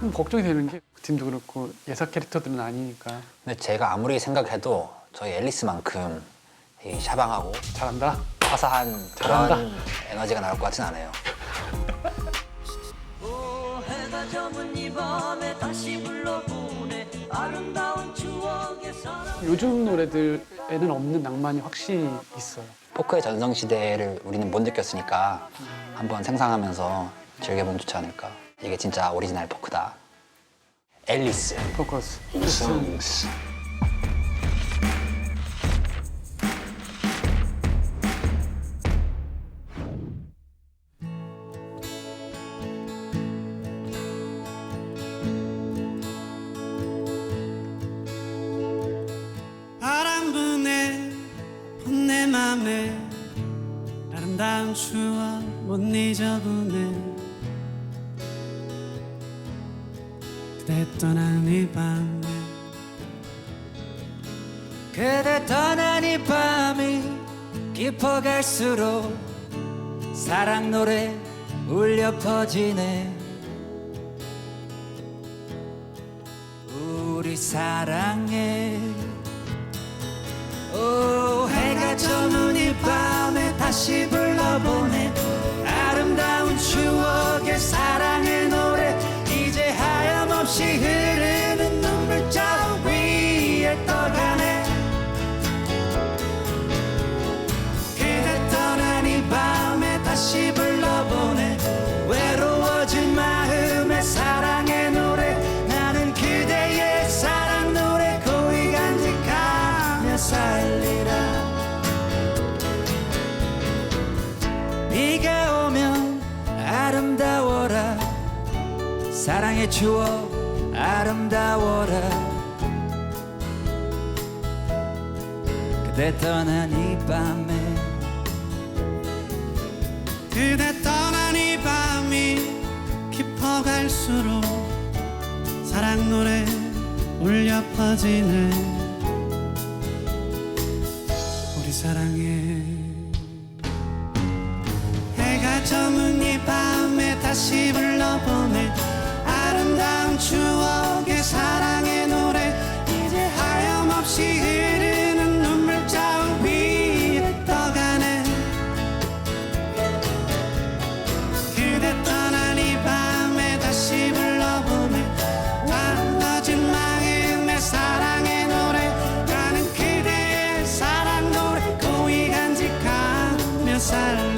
좀 걱정이 되는 게그 팀도 그렇고 예사 캐릭터들은 아니니까 근데 제가 아무리 생각해도 저희 앨리스만큼 이 샤방하고 잘한다. 화사한 잘한다. 그런 에너지가 나올 것 같진 않아요. 해가 저문 이 밤에 다시 불러보내 아름다운 추억의 사랑 요즘 노래들에는 없는 낭만이 확실히 있어요. 포크의 전성시대를 우리는 못 느꼈으니까 한번 생상하면서 즐겨보면 좋지 않을까. 이게 진짜 오리지널 포크다. 앨리스. 포커스. 바람 부네 내 맘에 아름다운 추억 못 잊어보네 그대 떠난 이 밤에 그대 떠난 이 밤이 깊어갈수록 사랑 노래 울려 퍼지네. 우리 사랑해 비가 오면 아름다워라. 사랑의 추억 아름다워라. 그대 떠난 이 밤에 그대 떠난 이 밤이 깊어갈수록 사랑 노래 울려 퍼지네. 우리 사랑해 다시 불러보내 아름다운 추억의 사랑의 노래. 이제 하염없이 흐르는 눈물 자국 위에 떠가네. 그대 떠난 이 밤에 다시 불러보내. 완거진 마음의 사랑의 노래. 나는 그대의 사랑 노래. 고이 간직하며 살리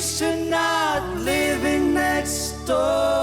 used to not living next door